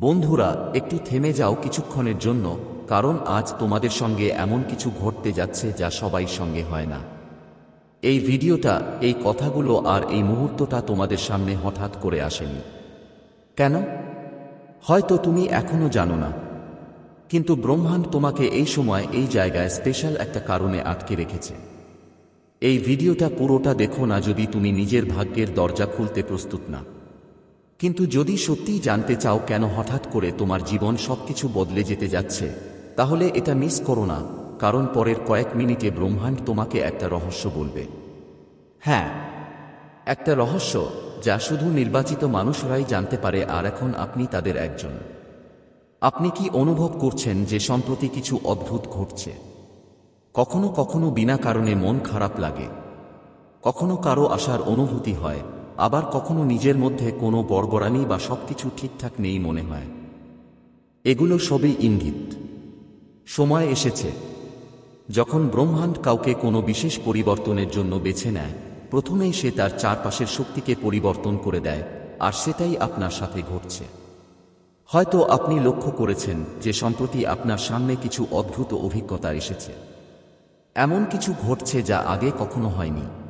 বন্ধুরা, একটু থেমে যাও কিছুক্ষণের জন্য, কারণ আজ তোমাদের সঙ্গে এমন কিছু ঘটতে যাচ্ছে যা সবাই সঙ্গে হয় না। এই ভিডিওটা, এই কথাগুলো আর এই মুহূর্তটা তোমাদের সামনে হঠাৎ করে আসেনি। কেন? হয়তো তুমি এখনও জানো না। কিন্তু ব্রহ্মাণ্ড তোমাকে এই সময় এই জায়গায় স্পেশাল একটা কারণে আটকে রেখেছে। এই ভিডিওটা পুরোটা দেখো না যদি তুমি নিজের ভাগ্যের দরজা খুলতে প্রস্তুত না। কিন্তু যদি সত্যিই জানতে চাও কেন হঠাৎ করে তোমার জীবন সবকিছু বদলে যেতে যাচ্ছে, তাহলে এটা মিস করো না, কারণ পরের কয়েক মিনিটে ব্রহ্মাণ্ড তোমাকে একটা রহস্য বলবে। হ্যাঁ একটা রহস্য যা শুধু নির্বাচিত মানুষরাই জানতে পারে আর এখন আপনি তাদের একজন। আপনি কি অনুভব করছেন যে সম্প্রতি কিছু অদ্ভুত ঘটছে? কখনো কখনো বিনা কারণে মন খারাপ লাগে। কখনো কারও আসার অনুভূতি হয় আবার কখনো নিজের মধ্যে কোনো বড়বড়ানি বা সবকিছু ঠিকঠাক নেই মনে হয়। এগুলো সবই ইঙ্গিত। সময় এসেছে। যখন ব্রহ্মাণ্ড কাউকে কোনো বিশেষ পরিবর্তনের জন্য বেছে নেয়, প্রথমেই সে তার চারপাশের শক্তিকে পরিবর্তন করে দেয়, আর সেটাই আপনার সাথে ঘটছে। হয়তো আপনি লক্ষ্য করেছেন যে সম্প্রতি আপনার সামনে কিছু অদ্ভুত অভিজ্ঞতা এসেছে। এমন কিছু ঘটছে যা আগে কখনো হয়নি।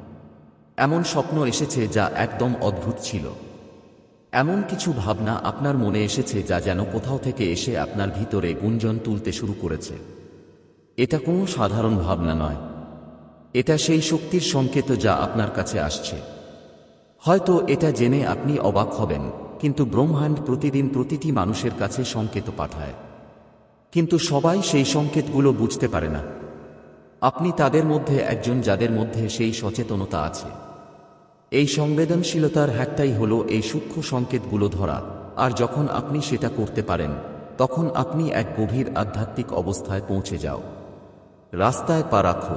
এমন স্বপ্ন এসেছে যা একদম অদ্ভুত ছিল। এমন কিছু ভাবনা আপনার মনে এসেছে যা যেন কোথাও থেকে এসে আপনার ভিতরে গুঞ্জন তুলতে শুরু করেছে। এটা কোনো সাধারণ ভাবনা নয়। এটা সেই শক্তির সংকেত যা আপনার কাছে আসছে। হয়তো এটা জেনে আপনি অবাক হবেন, কিন্তু ব্রহ্মাণ্ড প্রতিদিন প্রতিটি মানুষের কাছে সংকেত পাঠায়। কিন্তু সবাই সেই সংকেতগুলো বুঝতে পারে না। আপনি তাদের মধ্যে একজন যাদের মধ্যে সেই সচেতনতা আছে। এই সংবেদনশীলতার হ্যাকটাই হল এই সূক্ষ্ম সংকেতগুলো ধরা, আর যখন আপনি সেটা করতে পারেন, তখন আপনি এক গভীর আধ্যাত্মিক অবস্থায় পৌঁছে যাও। রাস্তায় পা রাখো।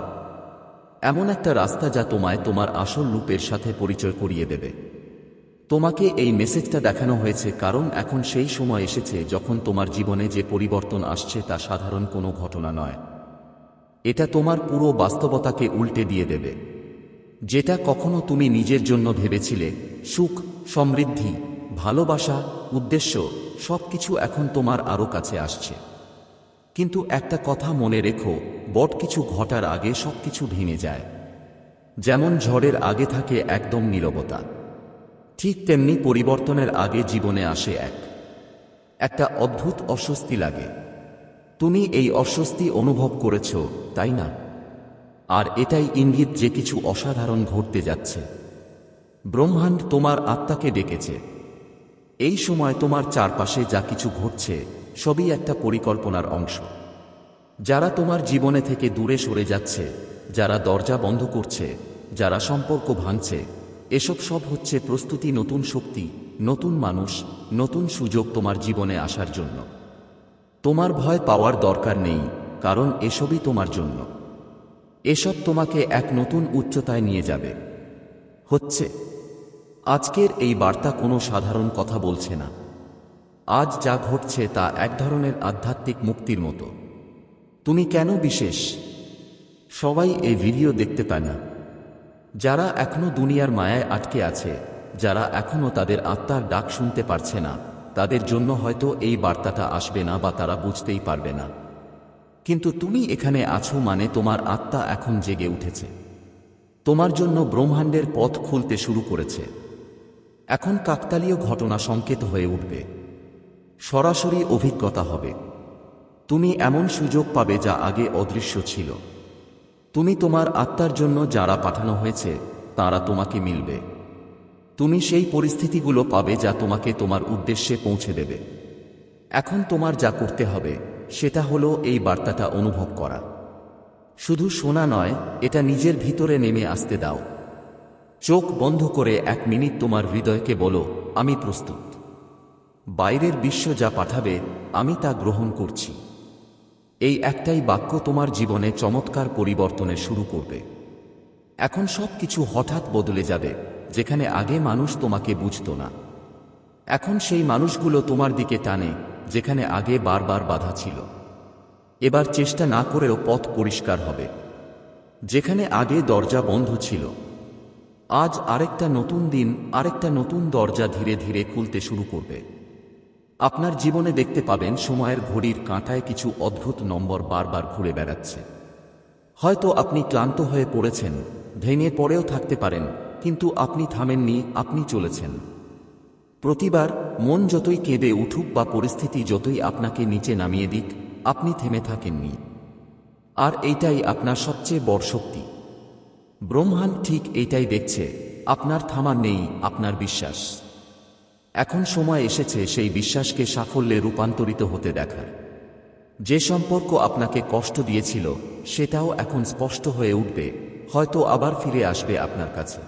এমন একটা রাস্তা যা তোমায় তোমার আসল রূপের সাথে পরিচয় করিয়ে দেবে। তোমাকে এই মেসেজটা দেখানো হয়েছে কারণ এখন সেই সময় এসেছে যখন তোমার জীবনে যে পরিবর্তন আসছে তা সাধারণ কোনো ঘটনা নয়। এটা তোমার পুরো বাস্তবতাকে উল্টে দিয়ে দেবে। যেটা কখনো তুমি নিজের জন্য ভেবেছিলে। সুখ, সমৃদ্ধি, ভালোবাসা, উদ্দেশ্য, সবকিছু এখন তোমার আরও কাছে আসছে। কিন্তু একটা কথা মনে রেখো, বট কিছু ঘটার আগে সবকিছু ভেঙে যায়। যেমন ঝড়ের আগে থাকে একদম নীরবতা। ঠিক তেমনি পরিবর্তনের আগে জীবনে আসে এক। একটা অদ্ভুত অস্বস্তি লাগে। তুমি এই অস্বস্তি অনুভব করেছ, তাই না? আর এটাই ইঙ্গিত যে কিছু অসাধারণ ঘটতে যাচ্ছে। ব্রহ্মাণ্ড তোমার আত্মাকে ডেকেছে। এই সময় তোমার চারপাশে যা কিছু ঘটছে, সবই একটা পরিকল্পনার অংশ। যারা তোমার জীবনে থেকে দূরে সরে যাচ্ছে, যারা দরজা বন্ধ করছে, যারা সম্পর্ক ভাঙছে, এসব সব হচ্ছে প্রস্তুতি নতুন শক্তি, নতুন মানুষ, নতুন সুযোগ তোমার জীবনে আসার জন্য। তোমার ভয় পাওয়ার দরকার নেই, কারণ এসবই তোমার জন্য। এসব তোমাকে এক নতুন উচ্চতায় নিয়ে যাবে। হচ্ছে, আজকের এই বার্তা কোনো সাধারণ কথা বলছে না। আজ যা ঘটছে তা এক ধরনের আধ্যাত্মিক মুক্তির মতো। তুমি কেন বিশেষ? সবাই এই ভিডিও দেখতে পায় না। যারা এখনও দুনিয়ার মায়ায় আটকে আছে, যারা এখনও তাদের আত্মার ডাক শুনতে পারছে না, তাদের জন্য হয়তো এই বার্তাটা আসবে না বা তারা বুঝতেই পারবে না। কিন্তু তুমি এখানে আছো মানে তোমার আত্মা এখন জেগে উঠেছে। তোমার জন্য ব্রহ্মাণ্ডের পথ খুলতে শুরু করেছে। এখন কাকতালীয় ঘটনা সংকেত হয়ে উঠবে। সরাসরি অভিজ্ঞতা হবে। তুমি এমন সুযোগ পাবে যা আগে অদৃশ্য ছিল। তুমি তোমার আত্মার জন্য যারা পাঠানো হয়েছে, তারা তোমাকে মিলবে। তুমি সেই পরিস্থিতিগুলো পাবে যা তোমাকে তোমার উদ্দেশ্যে পৌঁছে দেবে। এখন তোমার যা করতে হবে সেটা হলো এই বার্তাটা অনুভব করা। শুধু শোনা নয়, এটা নিজের ভিতরে নেমে আসতে দাও। চোখ বন্ধ করে এক মিনিট তোমার হৃদয়কে বলো, আমি প্রস্তুত। বাইরের বিশ্ব যা পাঠাবে, আমি তা গ্রহণ করছি। এই একটাই বাক্য তোমার জীবনে চমৎকার পরিবর্তনে শুরু করবে। এখন সব কিছু হঠাৎ বদলে যাবে, যেখানে আগে মানুষ তোমাকে বুঝত না। এখন সেই মানুষগুলো তোমার দিকে টানে যেখানে আগে বারবার বাধা ছিল। এবার চেষ্টা না করেও পথ পরিষ্কার হবে। যেখানে আগে দরজা বন্ধ ছিল। আজ আরেকটা নতুন দিন, আরেকটা নতুন দরজা ধীরে ধীরে খুলতে শুরু করবে। আপনার জীবনে দেখতে পাবেন সময়ের ঘড়ির কাঁটায় কিছু অদ্ভুত নম্বর বারবার ঘুরে বেড়াচ্ছে। হয়তো আপনি ক্লান্ত হয়ে পড়েছেন, ভেঙে পড়েও থাকতে পারেন, কিন্তু আপনি থামেননি, আপনি চলেছেন। প্রতিবার মন যতই কেঁদে উঠুক বা পরিস্থিতি যতই আপনাকে নিচে নামিয়ে দিক, আপনি থেমে থাকেননি। আর এইটাই আপনার সবচেয়ে বড় শক্তি। ব্রহ্মাণ্ড ঠিক এইটাই দেখছে, আপনার থামার নেই, আপনার বিশ্বাস। এখন সময় এসেছে সেই বিশ্বাসকে সাফল্যে রূপান্তরিত হতে দেখার। যে সম্পর্ক আপনাকে কষ্ট দিয়েছিল, সেটাও এখন স্পষ্ট হয়ে উঠবে, হয়তো আবার ফিরে আসবে আপনার কাছে।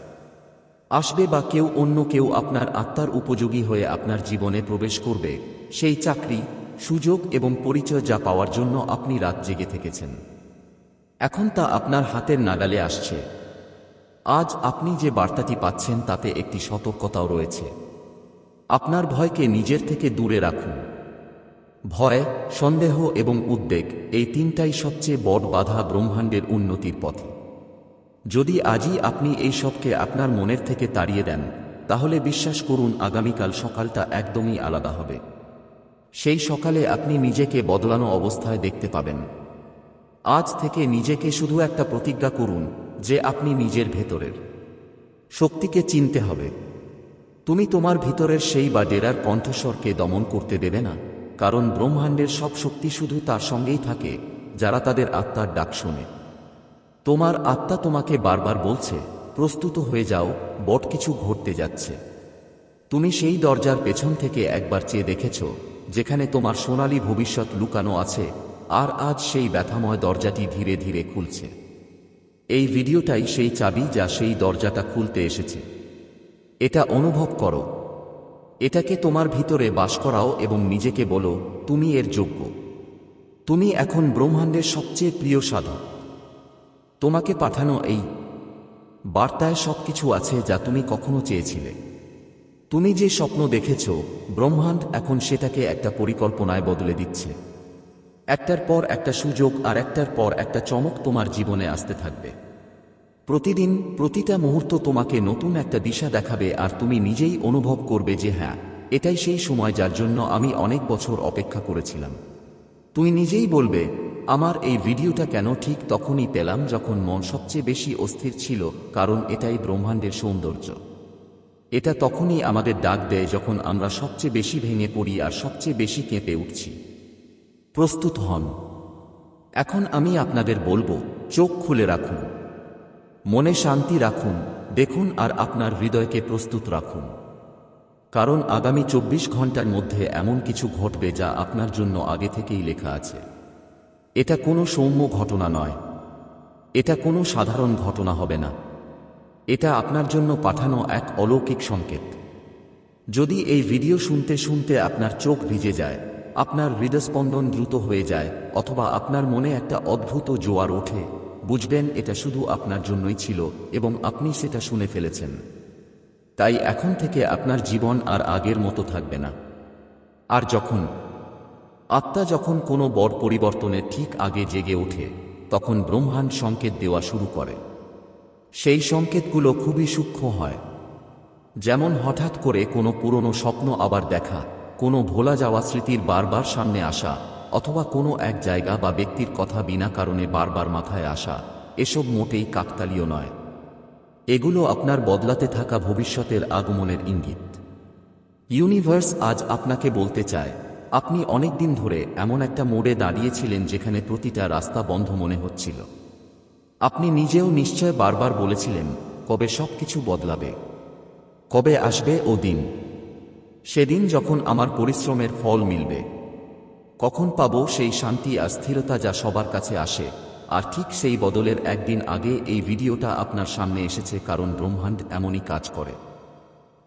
আসবে বা কেউ অন্য কেউ আপনার আত্মার উপযোগী হয়ে আপনার জীবনে প্রবেশ করবে, সেই চাকরি, সুযোগ এবং পরিচয় যা পাওয়ার জন্য আপনি রাত জেগে থেকেছেন। এখন তা আপনার হাতের নাগালে আসছে। আজ আপনি যে বার্তাটি পাচ্ছেন তাতে একটি সতর্কতাও রয়েছে। আপনার ভয়কে নিজের থেকে দূরে রাখুন। ভয়, সন্দেহ এবং উদ্বেগ এই তিনটাই সবচেয়ে বড় বাধা ব্রহ্মাণ্ডের উন্নতির পথে। যদি আজই আপনি এই সবকে আপনার মনের থেকে তাড়িয়ে দেন, তাহলে বিশ্বাস করুন আগামীকাল সকালটা একদমই আলাদা হবে। সেই সকালে আপনি নিজেকে বদলানো অবস্থায় দেখতে পাবেন। আজ থেকে নিজেকে শুধু একটা প্রতিজ্ঞা করুন যে আপনি নিজের ভেতরের শক্তিকে চিনতে হবে। তুমি তোমার ভিতরের সেই বা ডেরার কণ্ঠস্বরকে দমন করতে দেবে না, কারণ ব্রহ্মাণ্ডের সব শক্তি শুধু তার সঙ্গেই থাকে, যারা তাদের আত্মার ডাক শোনে। তোমার আত্মা তোমাকে বারবার বলছে, প্রস্তুত হয়ে যাও, বট কিছু ঘটতে যাচ্ছে। তুমি সেই দরজার পেছন থেকে একবার চেয়ে দেখেছ, যেখানে তোমার সোনালী ভবিষ্যৎ লুকানো আছে, আর আজ সেই ব্যথাময় দরজাটি ধীরে ধীরে খুলছে। এই ভিডিওটাই সেই চাবি যা সেই দরজাটা খুলতে এসেছে। এটা অনুভব করো। এটাকে তোমার ভিতরে বাস করাও এবং নিজেকে বলো, তুমি এর যোগ্য। তুমি এখন ব্রহ্মাণ্ডের সবচেয়ে প্রিয় সাধক। তোমাকে পাঠানো এই বার্তায় সবকিছু আছে যা তুমি কখনো চেয়েছিলে। তুমি যে স্বপ্ন দেখেছ, ব্রহ্মাণ্ড এখন সেটাকে একটা পরিকল্পনায় বদলে দিচ্ছে। একটার পর একটা সুযোগ আর একটার পর একটা চমক তোমার জীবনে আসতে থাকবে। প্রতিদিন প্রতিটা মুহূর্ত তোমাকে নতুন একটা দিশা দেখাবে আর তুমি নিজেই অনুভব করবে যে হ্যাঁ এটাই সেই সময় যার জন্য আমি অনেক বছর অপেক্ষা করেছিলাম। তুমি নিজেই বলবে আমার এই ভিডিওটা কেন ঠিক তখনই পেলাম যখন মন সবচেয়ে বেশি অস্থির ছিল, কারণ এটাই ব্রহ্মাণ্ডের সৌন্দর্য। এটা তখনই আমাদের ডাক দেয় যখন আমরা সবচেয়ে বেশি ভেঙে পড়ি আর সবচেয়ে বেশি কেঁপে উঠছি। প্রস্তুত হন। এখন আমি আপনাদের বলব, চোখ খুলে রাখুন। মনে শান্তি রাখুন, দেখুন আর আপনার হৃদয়কে প্রস্তুত রাখুন। কারণ আগামী চব্বিশ ঘণ্টার মধ্যে এমন কিছু ঘটবে যা আপনার জন্য আগে থেকেই লেখা আছে। এটা কোনো সৌম্য ঘটনা নয়। এটা কোনো সাধারণ ঘটনা হবে না। এটা আপনার জন্য পাঠানো এক অলৌকিক সংকেত। যদি এই ভিডিও শুনতে শুনতে আপনার চোখ ভিজে যায়, আপনার হৃদস্পন্দন দ্রুত হয়ে যায়, অথবা আপনার মনে একটা অদ্ভুত জোয়ার ওঠে, বুঝবেন এটা শুধু আপনার জন্যই ছিল এবং আপনি সেটা শুনে ফেলেছেন। তাই এখন থেকে আপনার জীবন আর আগের মতো থাকবে না। আর যখন আত্মা যখন কোনো বড় পরিবর্তনের ঠিক আগে জেগে ওঠে, তখন ব্রহ্মাণ্ড সংকেত দেওয়া শুরু করে। সেই সংকেতগুলো খুবই সূক্ষ্ম হয়। যেমন হঠাৎ করে কোনো পুরনো স্বপ্ন আবার দেখা, কোনো ভোলা যাওয়া স্মৃতির বারবার সামনে আসা, অথবা কোনো এক জায়গা বা ব্যক্তির কথা বিনা কারণে বারবার মাথায় আসা, এসব মোটেই কাকতালীয় নয়। এগুলো আপনার বদলাতে থাকা ভবিষ্যতের আগমনের ইঙ্গিত। ইউনিভার্স আজ আপনাকে বলতে চায় আপনি অনেক দিন ধরে এমন একটা মোড়ে দাঁড়িয়েছিলেন যেখানে প্রতিটা রাস্তা বন্ধ মনে হচ্ছিল। আপনি নিজেও নিশ্চয় বারবার বলেছিলেন, কবে সব কিছু বদলাবে? কবে আসবে ও দিন? সেদিন যখন আমার পরিশ্রমের ফল মিলবে, কখন পাব সেই শান্তি আর স্থিরতা যা সবার কাছে আসে, আর ঠিক সেই বদলের একদিন আগে এই ভিডিওটা আপনার সামনে এসেছে কারণ ব্রহ্মাণ্ড এমনই কাজ করে।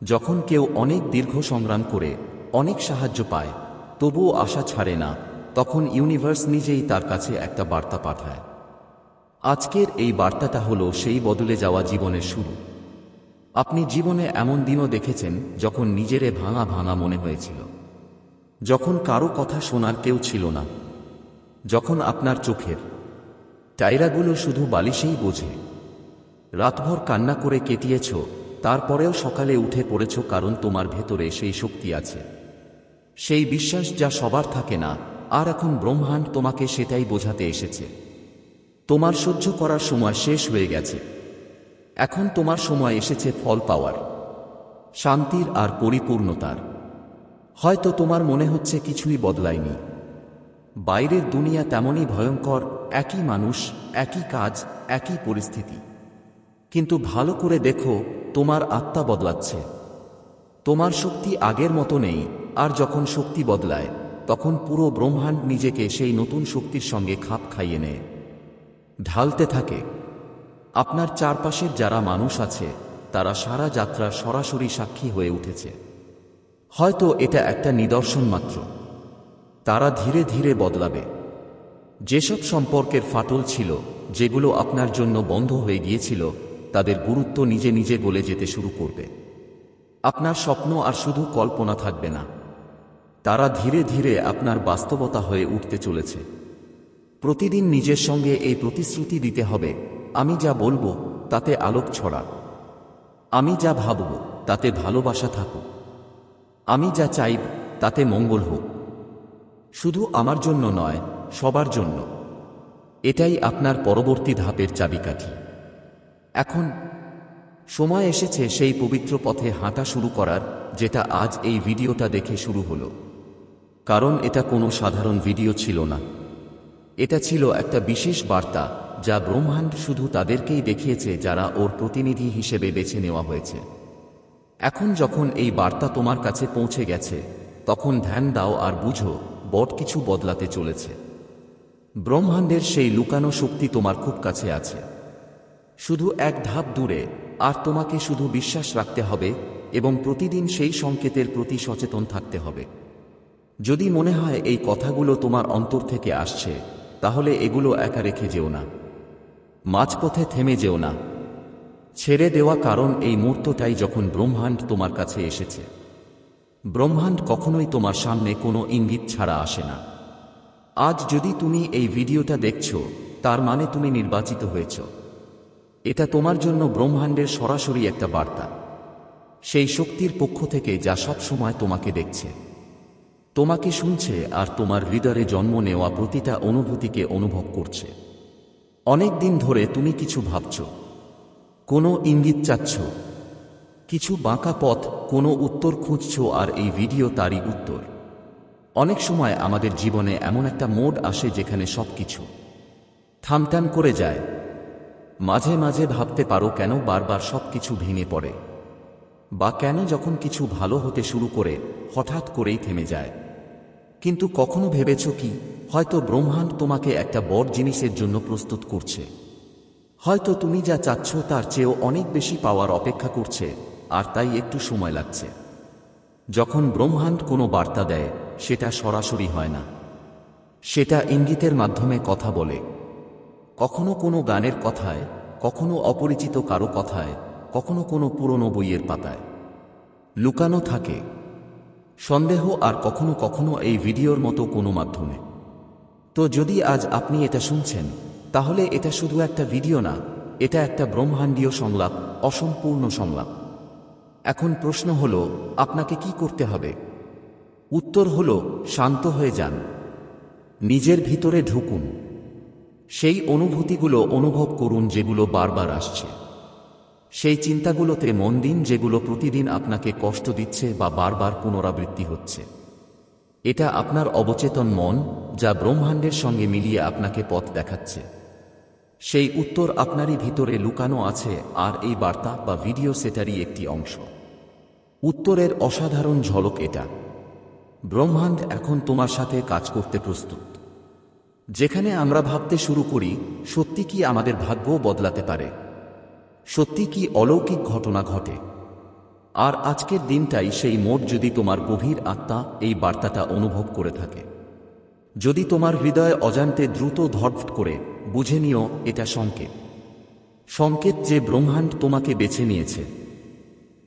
যখন কেউ অনেক দীর্ঘ সংগ্রাম করে, অনেক সাহায্য পায় তবুও আশা ছাড়ে না, তখন ইউনিভার্স নিজেই তার কাছে একটা বার্তা পাঠায়। আজকের এই বার্তাটা হলো সেই বদলে যাওয়া জীবনের শুরু। আপনি জীবনে এমন দিনও দেখেছেন যখন নিজেরে ভাঙা ভাঙা মনে হয়েছিল। যখন কারও কথা শোনার কেউ ছিল না। যখন আপনার চোখের টাইরাগুলো শুধু বালিশেই বোঝে। রাতভর কান্না করে কেটিয়েছ, তারপরেও সকালে উঠে পড়েছ কারণ তোমার ভেতরে সেই শক্তি আছে। সেই বিশ্বাস যা সবার থাকে না, আর এখন ব্রহ্মাণ্ড তোমাকে সেটাই বোঝাতে এসেছে। তোমার সহ্য করার সময় শেষ হয়ে গেছে। এখন তোমার সময় এসেছে ফল পাওয়ার, শান্তির আর পরিপূর্ণতার। হয়তো তোমার মনে হচ্ছে কিছুই বদলায়নি। বাইরের দুনিয়া তেমনই ভয়ঙ্কর, একই মানুষ, একই কাজ, একই পরিস্থিতি। কিন্তু ভালো করে দেখো, তোমার আত্মা বদলাচ্ছে। তোমার শক্তি আগের মতো নেই, আর যখন শক্তি বদলায়, তখন পুরো ব্রহ্মাণ্ড নিজেকে সেই নতুন শক্তির সঙ্গে খাপ খাইয়ে নেয়। ঢালতে থাকে। আপনার চারপাশের যারা মানুষ আছে, তারা সারা যাত্রার সরাসরি সাক্ষী হয়ে উঠেছে। হয়তো এটা একটা নিদর্শন মাত্র। তারা ধীরে ধীরে বদলাবে। যেসব সম্পর্কের ফাটল ছিল, যেগুলো আপনার জন্য বন্ধ হয়ে গিয়েছিল, তাদের গুরুত্ব নিজে নিজে গলে যেতে শুরু করবে। আপনার স্বপ্ন আর শুধু কল্পনা থাকবে না। তারা ধীরে ধীরে আপনার বাস্তবতা হয়ে উঠতে চলেছে। প্রতিদিন নিজের সঙ্গে এই প্রতিশ্রুতি দিতে হবে, আমি যা বলব তাতে আলোক ছড়া আমি যা ভাবব তাতে ভালোবাসা থাকুক। আমি যা চাইব তাতে মঙ্গল হোক। শুধু আমার জন্য নয়, সবার জন্য। এটাই আপনার পরবর্তী ধাপের চাবিকাঠি। এখন সময় এসেছে সেই পবিত্র পথে হাঁটা শুরু করার, যেটা আজ এই ভিডিওটা দেখে শুরু হলো। কারণ এটা কোনো সাধারণ ভিডিও ছিল না। এটা ছিল একটা বিশেষ বার্তা, যা ব্রহ্মাণ্ড শুধু তাদেরকেই দেখিয়েছে যারা ওর প্রতিনিধি হিসেবে বেছে নেওয়া হয়েছে। এখন যখন এই বার্তা তোমার কাছে পৌঁছে গেছে, তখন ধ্যান দাও আর বুঝো, বট কিছু বদলাতে চলেছে। ব্রহ্মাণ্ডের সেই লুকানো শক্তি তোমার খুব কাছে আছে। শুধু এক ধাপ দূরে আর তোমাকে শুধু বিশ্বাস রাখতে হবে এবং প্রতিদিন সেই সংকেতের প্রতি সচেতন থাকতে হবে। যদি মনে হয় এই কথাগুলো তোমার অন্তর থেকে আসছে, তাহলে এগুলো একা রেখে যেও না। মাঝপথে থেমে যেও না। ছেড়ে দেওয়া কারণ এই মুহূর্তটাই যখন ব্রহ্মাণ্ড তোমার কাছে এসেছে। ব্রহ্মাণ্ড কখনোই তোমার সামনে কোনো ইঙ্গিত ছাড়া আসে না। আজ যদি তুমি এই ভিডিওটা দেখছ, তার মানে তুমি নির্বাচিত হয়েছ। এটা তোমার জন্য ব্রহ্মাণ্ডের সরাসরি একটা বার্তা। সেই শক্তির পক্ষ থেকে যা সব সময় তোমাকে দেখছে। তোমাকে শুনছে আর তোমার হৃদয়ে জন্ম নেওয়া প্রতিটা অনুভূতিকে অনুভব করছে। অনেক দিন ধরে তুমি কিছু ভাবছ। কোনো ইঙ্গিত চাচ্ছ। কিছু বাঁকা পথ, কোনো উত্তর খুঁজছ আর এই ভিডিও তারই উত্তর। অনেক সময় আমাদের জীবনে এমন একটা মোড আসে যেখানে সবকিছু থামটাম করে যায়। মাঝে মাঝে ভাবতে পারো কেন বারবার সবকিছু ভেঙে পড়ে। বা কেন যখন কিছু ভালো হতে শুরু করে, হঠাৎ করেই থেমে যায়। কিন্তু কখনো ভেবেছ কি, হয়তো ব্রহ্মাণ্ড তোমাকে একটা বড় জিনিসের জন্য প্রস্তুত করছে। হয়তো তুমি যা চাচ্ছ তার চেয়েও অনেক বেশি পাওয়ার অপেক্ষা করছে, আর তাই একটু সময় লাগছে। যখন ব্রহ্মাণ্ড কোনো বার্তা দেয়, সেটা সরাসরি হয় না। সেটা ইঙ্গিতের মাধ্যমে কথা বলে। কখনো কোনো গানের কথায়, কখনো অপরিচিত কারও কথায়, কখনো কোনো পুরনো বইয়ের পাতায়। লুকানো থাকে। সন্দেহ আর কখনো কখনো এই ভিডিওর মতো কোনো মাধ্যমে। তো যদি আজ আপনি এটা শুনছেন, তাহলে এটা শুধু একটা ভিডিও না, এটা একটা ব্রহ্মাণ্ডীয় সংলাপ, অসম্পূর্ণ সংলাপ। এখন প্রশ্ন হল, আপনাকে কি করতে হবে? উত্তর হল, শান্ত হয়ে যান। নিজের ভিতরে ঢুকুন। সেই অনুভূতিগুলো অনুভব করুন যেগুলো বারবার আসছে। সেই চিন্তাগুলোতে মন দিন যেগুলো প্রতিদিন আপনাকে কষ্ট দিচ্ছে বা বারবার পুনরাবৃত্তি হচ্ছে। এটা আপনার অবচেতন মন যা ব্রহ্মাণ্ডের সঙ্গে মিলিয়ে আপনাকে পথ দেখাচ্ছে। সেই উত্তর আপনারই ভিতরে লুকানো আছে আর এই বার্তা বা ভিডিও সেটারই একটি অংশ। উত্তরের অসাধারণ ঝলক এটা। ব্রহ্মাণ্ড এখন তোমার সাথে কাজ করতে প্রস্তুত। যেখানে আমরা ভাবতে শুরু করি, সত্যি কি আমাদের ভাগ্যও বদলাতে পারে? সত্যি কি অলৌকিক ঘটনা ঘটে? আর আজকের দিনটাই সেই মোট যদি তোমার গভীর আত্মা এই বার্তাটা অনুভব করে থাকে। যদি তোমার হৃদয় অজান্তে দ্রুত ধটফট করে, বুঝে নিও, এটা সংকেত। সংকেত যে ব্রহ্মাণ্ড তোমাকে বেছে নিয়েছে।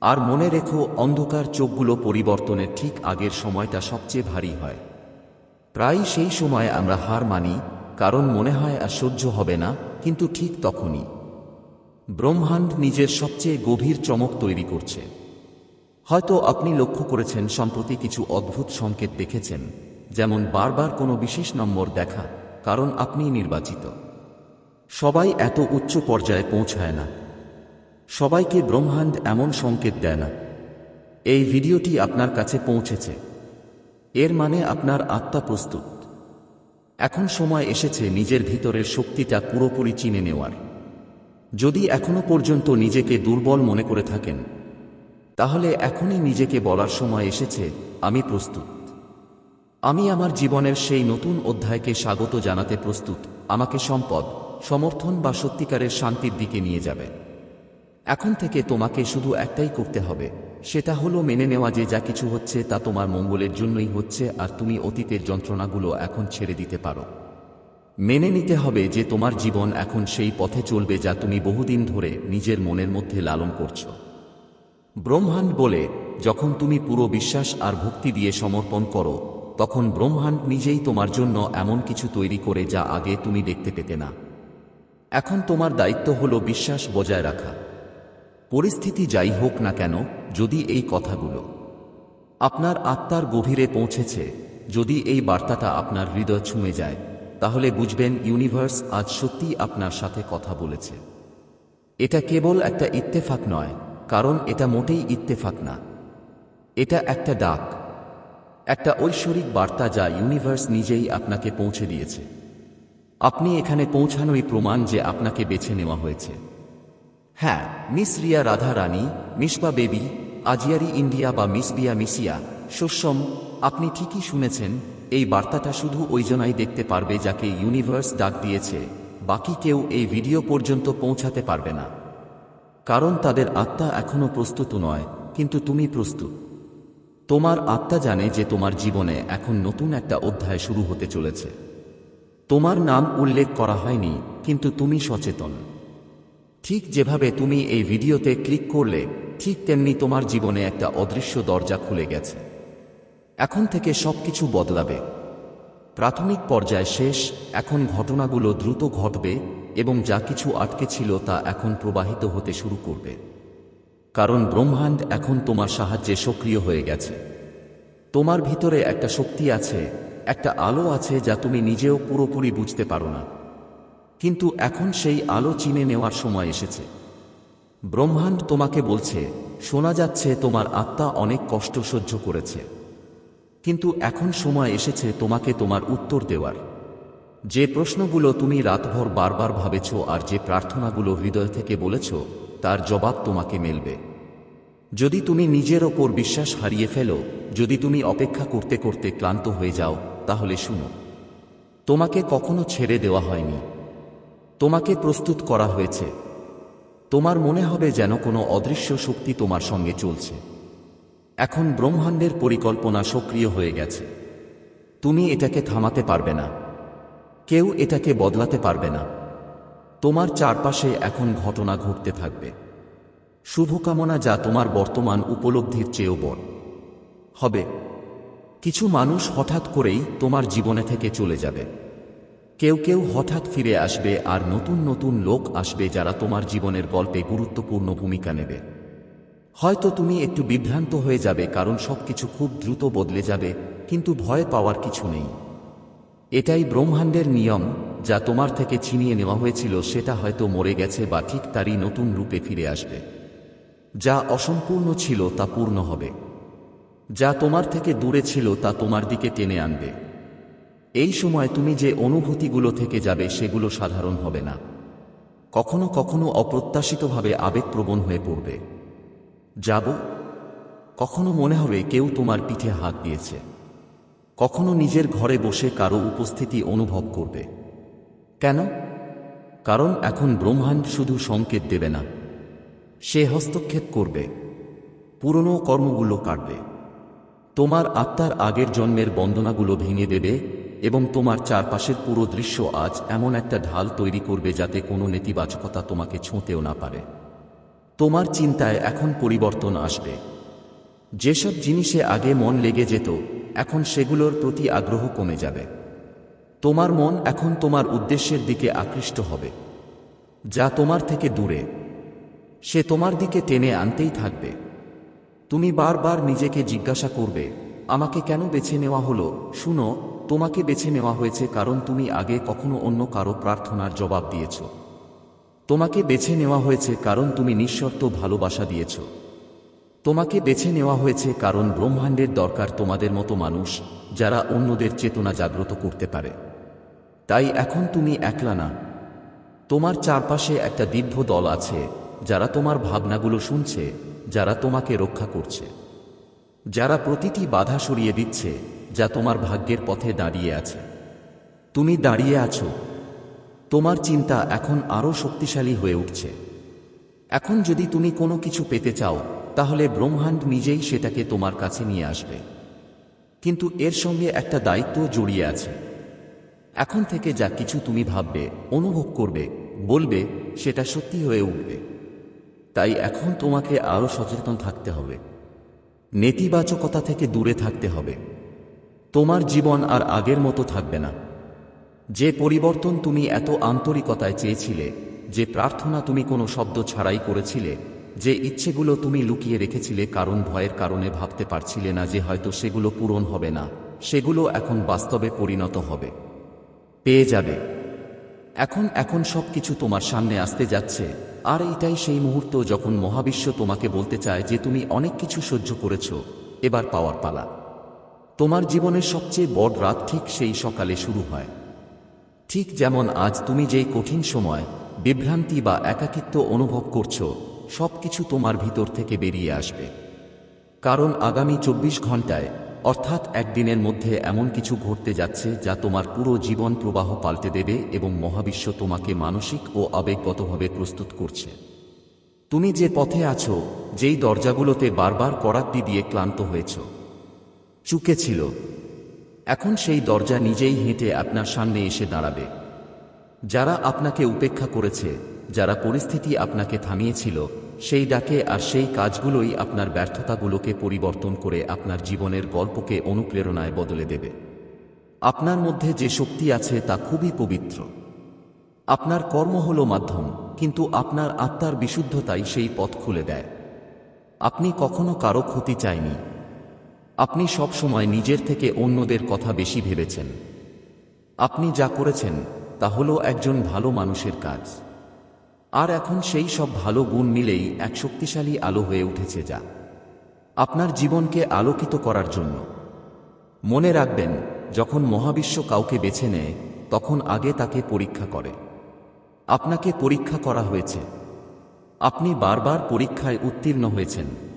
আর মনে রেখো, অন্ধকার চোখগুলো পরিবর্তনের ঠিক আগের সময়টা সবচেয়ে ভারী হয়। প্রায় সেই সময় আমরা হার মানি, কারণ মনে হয় আর সহ্য হবে না, কিন্তু ঠিক তখনই। ব্রহ্মাণ্ড নিজের সবচেয়ে গভীর চমক তৈরি করছে। হয়তো আপনি লক্ষ্য করেছেন, সম্প্রতি কিছু অদ্ভুত সংকেত দেখেছেন, যেমন বারবার কোনো বিশেষ নম্বর দেখা, কারণ আপনি নির্বাচিত। সবাই এত উচ্চ পর্যায়ে পৌঁছায় না। সবাইকে ব্রহ্মাণ্ড এমন সংকেত দেয় না। এই ভিডিওটি আপনার কাছে পৌঁছেছে। এর মানে আপনার আত্মা প্রস্তুত। এখন সময় এসেছে নিজের ভিতরের শক্তিটা পুরোপুরি চিনে নেওয়ার। যদি এখনও পর্যন্ত নিজেকে দুর্বল মনে করে থাকেন, তাহলে এখনই নিজেকে বলার সময় এসেছে, আমি প্রস্তুত। আমি আমার জীবনের সেই নতুন অধ্যায়কে স্বাগত জানাতে প্রস্তুত, আমাকে সম্পদ, সমর্থন বা সত্যিকারের শান্তির দিকে নিয়ে যাবে। এখন থেকে তোমাকে শুধু একটাই করতে হবে সেটা হলো মেনে নেওয়া যে যা কিছু হচ্ছে তা তোমার মঙ্গলের জন্যই হচ্ছে আর তুমি অতীতের যন্ত্রণাগুলো এখন ছেড়ে দিতে পারো। মেনে নিতে হবে যে তোমার জীবন এখন সেই পথে চলবে যা তুমি বহুদিন ধরে নিজের মনের মধ্যে লালন করছ। ব্রহ্মাণ্ড বলে, যখন তুমি পুরো বিশ্বাস আর ভক্তি দিয়ে সমর্পণ করো, তখন ব্রহ্মাণ্ড নিজেই তোমার জন্য এমন কিছু তৈরি করে যা আগে তুমি দেখতে পেতে না। এখন তোমার দায়িত্ব হলো বিশ্বাস বজায় রাখা। পরিস্থিতি যাই হোক না কেন, যদি এই কথাগুলো আপনার আত্মার গভীরে পৌঁছেছে, যদি এই বার্তাটা আপনার হৃদয় ছুঁয়ে যায়, তাহলে বুঝবেন ইউনিভার্স আজ সত্যিই আপনার সাথে কথা বলেছে। এটা কেবল একটা ইত্তেফাক নয়, কারণ এটা মোটেই ইত্তেফাক না। এটা একটা ডাক, একটা ঐশ্বরিক বার্তা যা ইউনিভার্স নিজেই আপনাকে পৌঁছে দিয়েছে। আপনি এখানে পৌঁছানোই প্রমাণ যে আপনাকে বেছে নেওয়া হয়েছে। হ্যাঁ মিস রিয়া রাধা রানী মিসবা বেবি, আজিয়ারি ইন্ডিয়া বা মিস বিয়া মিসিয়া শস্যম আপনি ঠিকই শুনেছেন, এই বার্তাটা শুধু ওইজনাই দেখতে পারবে যাকে ইউনিভার্স ডাক দিয়েছে, বাকি কেউ এই ভিডিও পর্যন্ত পৌঁছাতে পারবে না। কারণ তাদের আত্মা এখনও প্রস্তুত নয়, কিন্তু তুমি প্রস্তুত। তোমার আত্মা জানে যে তোমার জীবনে এখন নতুন একটা অধ্যায় শুরু হতে চলেছে। তোমার নাম উল্লেখ করা হয়নি, কিন্তু তুমি সচেতন। ঠিক যেভাবে তুমি এই ভিডিওতে ক্লিক করলে, ঠিক তেমনি তোমার জীবনে একটা অদৃশ্য দরজা খুলে গেছে। এখন থেকে সবকিছু বদলাবে। প্রাথমিক পর্যায় শেষ, এখন ঘটনাগুলো দ্রুত ঘটবে এবং যা কিছু আটকে ছিল তা এখন প্রবাহিত হতে শুরু করবে। কারণ ব্রহ্মাণ্ড এখন তোমার সাহায্যে সক্রিয় হয়ে গেছে। তোমার ভিতরে একটা শক্তি আছে, একটা আলো আছে যা তুমি নিজেও পুরোপুরি বুঝতে পারো না। কিন্তু এখন সেই আলো চিনে নেওয়ার সময় এসেছে। ব্রহ্মাণ্ড তোমাকে বলছে, শোনা যাচ্ছে তোমার আত্মা অনেক কষ্ট সহ্য করেছে। কিন্তু এখন সময় এসেছে তোমাকে তোমার উত্তর দেওয়ার। যে প্রশ্নগুলো তুমি রাতভর বারবার ভাবেছ আর যে প্রার্থনাগুলো হৃদয় থেকে বলেছ, তার জবাব তোমাকে মেলবে। যদি তুমি নিজের ওপর বিশ্বাস হারিয়ে ফেলো, যদি তুমি অপেক্ষা করতে করতে ক্লান্ত হয়ে যাও, তাহলে শুনো, তোমাকে কখনো ছেড়ে দেওয়া হয়নি। তোমাকে প্রস্তুত করা হয়েছে। তোমার মনে হবে যেন কোনো অদৃশ্য শক্তি তোমার সঙ্গে চলছে। এখন ব্রহ্মাণ্ডের পরিকল্পনা সক্রিয় হয়ে গেছে। তুমি এটাকে থামাতে পারবে না। কেউ এটাকে বদলাতে পারবে না। তোমার চারপাশে এখন ঘটনা ঘটতে থাকবে। শুভকামনা যা তোমার বর্তমান উপলব্ধির চেয়েও বড়। হবে। কিছু মানুষ হঠাৎ করেই তোমার জীবনে থেকে চলে যাবে। কেউ কেউ হঠাৎ ফিরে আসবে আর নতুন নতুন লোক আসবে যারা তোমার জীবনের গল্পে গুরুত্বপূর্ণ ভূমিকা নেবে। হয়তো তুমি একটু বিভ্রান্ত হয়ে যাবে কারণ সবকিছু খুব দ্রুত বদলে যাবে, কিন্তু ভয় পাওয়ার কিছু নেই। এটাই ব্রহ্মাণ্ডের নিয়ম, যা তোমার থেকে ছিনিয়ে নেওয়া হয়েছিল সেটা হয়তো মরে গেছে বা ঠিক তারই নতুন রূপে ফিরে আসবে। যা অসম্পূর্ণ ছিল তা পূর্ণ হবে। যা তোমার থেকে দূরে ছিল তা তোমার দিকে টেনে আনবে। এই সময় তুমি যে অনুভূতিগুলো থেকে যাবে সেগুলো সাধারণ হবে না। কখনো কখনো অপ্রত্যাশিতভাবে আবেগপ্রবণ হয়ে পড়বে। যাব। কখনো মনে হবে কেউ তোমার পিঠে হাত দিয়েছে। কখনো নিজের ঘরে বসে কারও উপস্থিতি অনুভব করবে। কেন? কারণ এখন ব্রহ্মাণ্ড শুধু সংকেত দেবে না। সে হস্তক্ষেপ করবে। পুরনো কর্মগুলো কাটবে। তোমার আত্মার আগের জন্মের বন্দনাগুলো ভেঙে দেবে। এবং তোমার চারপাশের পুরো দৃশ্য আজ এমন একটা ঢাল তৈরি করবে যাতে কোনো নেতিবাচকতা তোমাকে ছুঁতেও না পারে। তোমার চিন্তায় এখন পরিবর্তন আসবে। যেসব জিনিসে আগে মন লেগে যেত, এখন সেগুলোর প্রতি আগ্রহ কমে যাবে। তোমার মন এখন তোমার উদ্দেশ্যের দিকে আকৃষ্ট হবে, যা তোমার থেকে দূরে। সে তোমার দিকে টেনে আনতেই থাকবে। তুমি বারবার নিজেকে জিজ্ঞাসা করবে, আমাকে কেন বেছে নেওয়া হলো? শুনো তোমাকে বেছে নেওয়া হয়েছে কারণ তুমি আগে কখনো অন্য কারও প্রার্থনার জবাব দিয়েছ। তোমাকে বেছে নেওয়া হয়েছে কারণ তুমি নিঃশর্ত ভালোবাসা দিয়েছ। তোমাকে বেছে নেওয়া হয়েছে কারণ ব্রহ্মাণ্ডের দরকার তোমাদের মতো মানুষ, যারা অন্যদের চেতনা জাগ্রত করতে পারে। তাই এখন তুমি একলা না। তোমার চারপাশে একটা দীর্ঘ দল আছে, যারা তোমার ভাবনাগুলো শুনছে, যারা তোমাকে রক্ষা করছে। যারা প্রতিটি বাধা সরিয়ে দিচ্ছে যা তোমার ভাগ্যের পথে দাঁড়িয়ে আছে। তুমি দাঁড়িয়ে আছো। তোমার চিন্তা এখন আরও শক্তিশালী হয়ে উঠছে। এখন যদি তুমি কোনো কিছু পেতে চাও, তাহলে ব্রহ্মাণ্ড নিজেই সেটাকে তোমার কাছে নিয়ে আসবে। কিন্তু এর সঙ্গে একটা দায়িত্ব জড়িয়ে আছে। এখন থেকে যা কিছু তুমি ভাববে, অনুভব করবে, বলবে, সেটা সত্যি হয়ে উঠবে। তাই এখন তোমাকে আরও সচেতন থাকতে হবে। নেতিবাচকতা থেকে দূরে থাকতে হবে। তোমার জীবন আর আগের মতো থাকবে না। যে পরিবর্তন তুমি এত আন্তরিকতায় চেয়েছিলে, যে প্রার্থনা তুমি কোনো শব্দ ছাড়াই করেছিলে, যে ইচ্ছেগুলো তুমি লুকিয়ে রেখেছিলে কারণ ভয়ের কারণে ভাবতে পারছিলে না যে হয়তো সেগুলো পূরণ হবে না, সেগুলো এখন বাস্তবে পরিণত হবে। পেয়ে যাবে। এখন এখন সব কিছু তোমার সামনে আসতে যাচ্ছে, আর এটাই সেই মুহূর্ত যখন মহাবিশ্ব তোমাকে বলতে চায় যে তুমি অনেক কিছু সহ্য করেছ, এবার পাওয়ার পালা। তোমার জীবনের সবচেয়ে বড় রাত ঠিক সেই সকালে শুরু হয়। ঠিক যেমন আজ তুমি যেই কঠিন সময়, বিভ্রান্তি বা একাকিত্ব অনুভব করছ সব কিছু তোমার ভিতর থেকে বেরিয়ে আসবে। কারণ আগামী চব্বিশ ঘন্টায় অর্থাৎ একদিনের মধ্যে এমন কিছু ঘটতে যাচ্ছে যা তোমার পুরো জীবন প্রবাহ পাল্টে দেবে এবং মহাবিশ্ব তোমাকে মানসিক ও আবেগগতভাবে প্রস্তুত করছে। তুমি যে পথে আছো, যেই দরজাগুলোতে বারবার করাক্তি দিয়ে ক্লান্ত হয়েছ চুকে ছিল। এখন সেই দরজা নিজেই হেঁটে আপনার সামনে এসে দাঁড়াবে। যারা আপনাকে উপেক্ষা করেছে, যারা পরিস্থিতি আপনাকে থামিয়েছিল, সেই ডাকে আর সেই কাজগুলোই আপনার ব্যর্থতাগুলোকে পরিবর্তন করে আপনার জীবনের গল্পকে অনুপ্রেরণায় বদলে দেবে। আপনার মধ্যে যে শক্তি আছে তা খুবই পবিত্র। আপনার কর্ম হল মাধ্যম, কিন্তু আপনার আত্মার বিশুদ্ধতাই সেই পথ খুলে দেয়। আপনি কখনো কারও ক্ষতি চাইনি আপনি সবসময় নিজের থেকে অন্যদের কথা বেশি ভেবেছেন। আপনি যা করেছেন, তা হল একজন ভালো মানুষের কাজ। আর এখন সেই সব ভালো গুণ মিলেই এক শক্তিশালী আলো হয়ে উঠেছে যা আপনার জীবনকে আলোকিত করার জন্য। মনে রাখবেন, যখন মহাবিশ্ব কাউকে বেছে নেয়, তখন আগে তাকে পরীক্ষা করে। আপনাকে পরীক্ষা করা হয়েছে। আপনি বারবার পরীক্ষায় উত্তীর্ণ হয়েছেন।